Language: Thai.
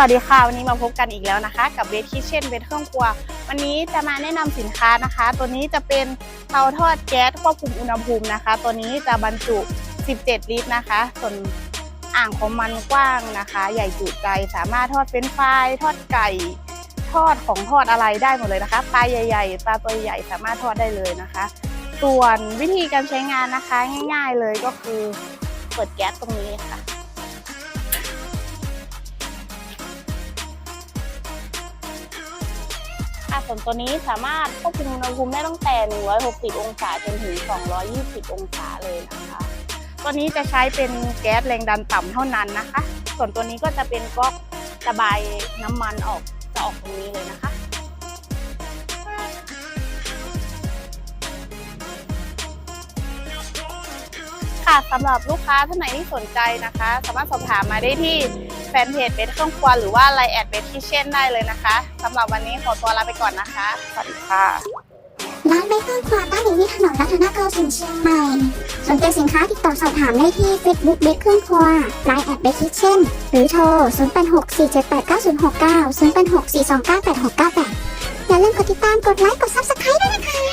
วัสดีค่ะ วันนี้มาพบกันอีกแล้วนะคะ กับเวทคิเช่นเวทเครื่องครัว วันนี้จะมาแนะนำสินค้านะคะ ตัวนี้จะเป็นเตาทอดแก๊สควบคุมอุณหภูมินะคะ ตัวนี้จะบรรจุ 17 ลิตรนะคะ ส่วนอ่างของมันกว้างนะคะ ใหญ่จุใจสามารถทอดเฟรนช์ฟรายทอดไก่ ทอดของทอดอะไรได้หมดเลยนะคะปลาใหญ่ ๆปลาตัวใหญ่สามารถทอดได้เลยนะคะ ส่วนวิธีการใช้งานนะคะง่าย ๆเลยก็คือเปิดแก๊สตรงนี้ค่ะ ส่วนตัวนี้สามารถควบคุมอุณหภูมิได้ตั้งแต่ 160 องศาจนถึง 220 องศาเลยนะคะ ตัวนี้จะใช้เป็นแก๊สแรงดันต่ำเท่านั้นนะคะ ส่วนตัวนี้ก็จะเป็นก๊อกระบายน้ำมันออกจะออกตรงนี้เลยนะคะ สำหรับลูกค้าท่านไหนที่สนใจนะคะ สามารถสอบถามมาได้ที่แฟนเพจเบสเครื่องครัวหรือว่าไลน์แอดเบสคิเช่นได้เลยนะคะสำหรับวันนี้ขอตัวลาไปก่อนนะคะ สวัสดีค่ะร้านเบสเกอร์ความตั้งอยู่ที่ถนนรัตนโกสินทร์เชียงใหม่สนใจสินค้าติดต่อสอบถามได้ที่ Facebook เบสเกอร์ครัวไลน์แอดเบสคิเช่นหรือโทร 0864789069 0864298698อย่าลืมกดติดตามกดไลค์กด Subscribe ด้วยนะคะ